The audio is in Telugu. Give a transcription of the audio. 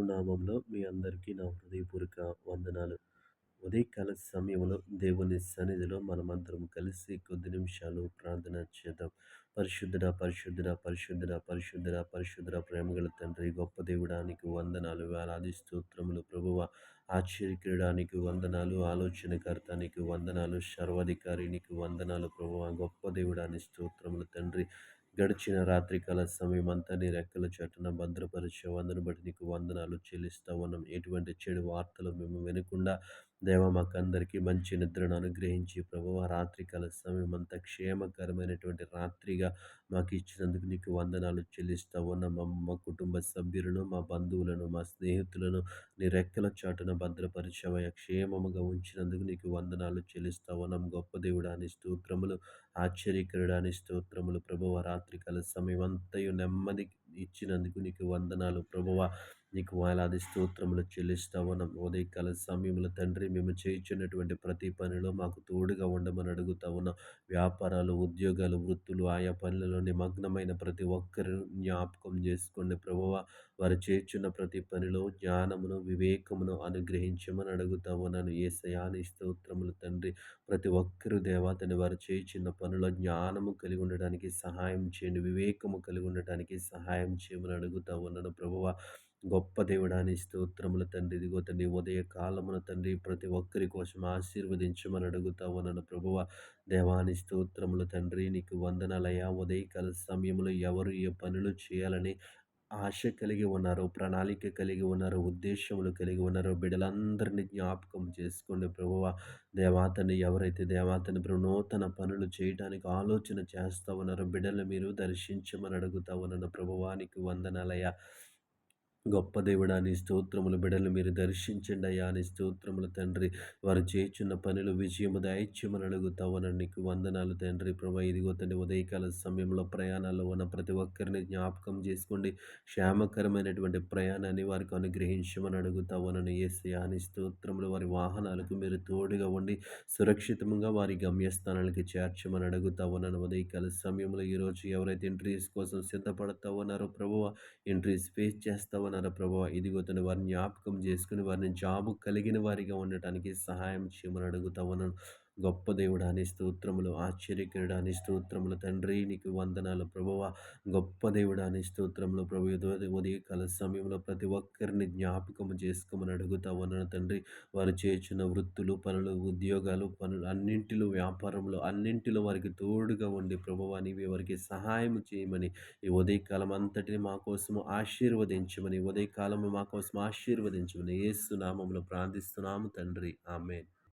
నామంలో మీ అందరికీ నా హృదయపూర్వక వందనాలు. ఉదయకాల సమయంలో దేవుని సన్నిధిలో మనమందరం కలిసి కొద్ది నిమిషాలు ప్రార్థన చేద్దాం. పరిశుద్ధుడ పరిశుద్ధుడ పరిశుద్ధుడ పరిశుద్ధుడ పరిశుద్ధుడ ప్రేమగల తండ్రి గొప్ప దేవుడానికి వందనాలు. వేలాది స్తోత్రములు ప్రభువ. ఆశ్చర్యక్రీడానికి వందనాలు ఆలోచనకర్తానికి వందనాలు సర్వాధికారినికి వందనాలు ప్రభువ. గొప్ప దేవుడాని స్తోత్రములు తండ్రి. గడిచిన రాత్రికాల సమయం నీ రెక్కల చట్టున భద్రపరిచే వందను బట్టి నీకు వందనాలు చెల్లిస్తా ఉన్నాం ఎటువంటి చెడు వార్తలు మేము వినకుండా దేవ మాకందరికీ మంచి నిద్రను అనుగ్రహించి ప్రభు రాత్రికాల సమయం అంతా క్షేమకరమైనటువంటి రాత్రిగా మాకు ఇచ్చినందుకు నీకు వందనాలు చెల్లిస్తా ఉన్న. మా కుటుంబ సభ్యులను మా బంధువులను మా స్నేహితులను నీ రెక్కల చాటున భద్రపరిచమయ క్షేమముగా ఉంచినందుకు నీకు వందనాలు చెల్లిస్తా ఉన్నాం. గొప్ప దేవుడాని స్తోత్రములు ఆశ్చర్యకరుడాని స్తోత్రములు ప్రభువ రాత్రికాల సమయం అంతయు నెమ్మది ఇచ్చినందుకు నీకు వందనాలు ప్రభువ. నీకు వేలాది స్తోత్రములు చెల్లిస్తా ఉన్నాం ఉదయకాల సమయంలో తండ్రి మేము చేయించినటువంటి ప్రతి పనిలో మాకు తోడుగా ఉండమని అడుగుతా ఉన్నాం వ్యాపారాలు ఉద్యోగాలు వృత్తులు ఆయా పనులలో నిమగ్నమైన ప్రతి ఒక్కరు జ్ఞాపకం చేసుకోండి ప్రభువ. వారు చేర్చున్న ప్రతి పనిలో జ్ఞానమును వివేకమును అనుగ్రహించమని అడుగుతా ఉన్నాను ఏ సయాని స్తోత్రములు తండ్రి ప్రతి ఒక్కరు దేవతని వారు చేయించిన పనిలో జ్ఞానము కలిగి ఉండడానికి సహాయం చేయండి. వివేకము కలిగి ఉండటానికి సహాయం చేయమని అడుగుతా ఉన్నాను ప్రభువ గొప్ప దేవుడాని స్తోత్రముల తండ్రి. ఇదిగో తండ్రి ఉదయ కాలమున తండ్రి ప్రతి ఒక్కరి కోసం ఆశీర్వదించమని అడుగుతావు నన్ను ప్రభువ. దేవాని స్తోత్రముల తండ్రి నీకు వందనాలయ్యా. ఉదయకాల సమయంలో ఎవరు ఏ పనులు చేయాలని ఆశ కలిగి ఉన్నారు ప్రణాళిక కలిగి ఉన్నారు ఉద్దేశములు కలిగి ఉన్నారు బిడ్డలందరినీ జ్ఞాపకం చేసుకోండి ప్రభువ. దేవాతని ఎవరైతే దేవాతని నూతన పనులు చేయడానికి ఆలోచన చేస్తూ ఉన్నారో బిడ్డలు మీరు దర్శించమని అడుగుతా ఉన్నాను ప్రభువానికి వందనాలయ్యా. గొప్ప దేవుడా నీ స్తోత్రముల బిడలు మీరు దర్శించండి అయ్యా. నీ స్తోత్రముల తండ్రి వారు చేయుచున్న పనులు విజయము దైత్యమని అడుగుతావనని నీకు వందనాలు తండ్రి. ప్రభా ఇదిగో తండ్రి ఉదయకాల సమయంలో ప్రయాణాల్లో ఉన్న ప్రతి ఒక్కరిని జ్ఞాపకం చేసుకోండి. క్షేమకరమైనటువంటి ప్రయాణాన్ని వారికి అనుగ్రహించమని అడుగుతావనని ఏసయా నీ స్తోత్రములు వారి వాహనాలకు మీరు తోడుగా ఉండి సురక్షితంగా వారి గమ్యస్థానాలకి చేర్చమని అడుగుతావనని ఉదయకాల సమయంలో ఈరోజు ఎవరైతే ఎంట్రీస్ కోసం సిద్ధపడతా ఉన్నారో ప్రభువ ఎంట్రీస్ ఫేస్ చేస్తావని ఉన్నారో ప్రభావ ఇదిగో తను వారిని జ్ఞాపకం చేసుకుని వారిని జాబు కలిగిన వారిగా ఉండటానికి సహాయం చేయమని అడుగుతా ఉన్నాను. గొప్ప దేవుడాని స్తోత్రములు ఆశ్చర్యకరుడాని స్తోత్రములు. తండ్రి నీకు వందనాలు ప్రభువ. గొప్ప దేవుడాని స్తోత్రములు ప్రభు. ఉదయకాల సమయంలో ప్రతి ఒక్కరిని జ్ఞాపకము చేసుకోమని అడుగుతా ఉన్నాను తండ్రి. వారు చేర్చిన వృత్తులు పనులు ఉద్యోగాలు పనులు అన్నింటిలో వ్యాపారంలో అన్నింటిలో వారికి తోడుగా ఉండి ప్రభువ నీవి వారికి సహాయం చేయమని ఈ ఉదయకాలం అంతటిని మా కోసము ఆశీర్వదించమని ఉదయకాలము మా కోసం ఆశీర్వదించమని ఏసు నామంలో ప్రార్థిస్తున్నాము తండ్రి. ఆమె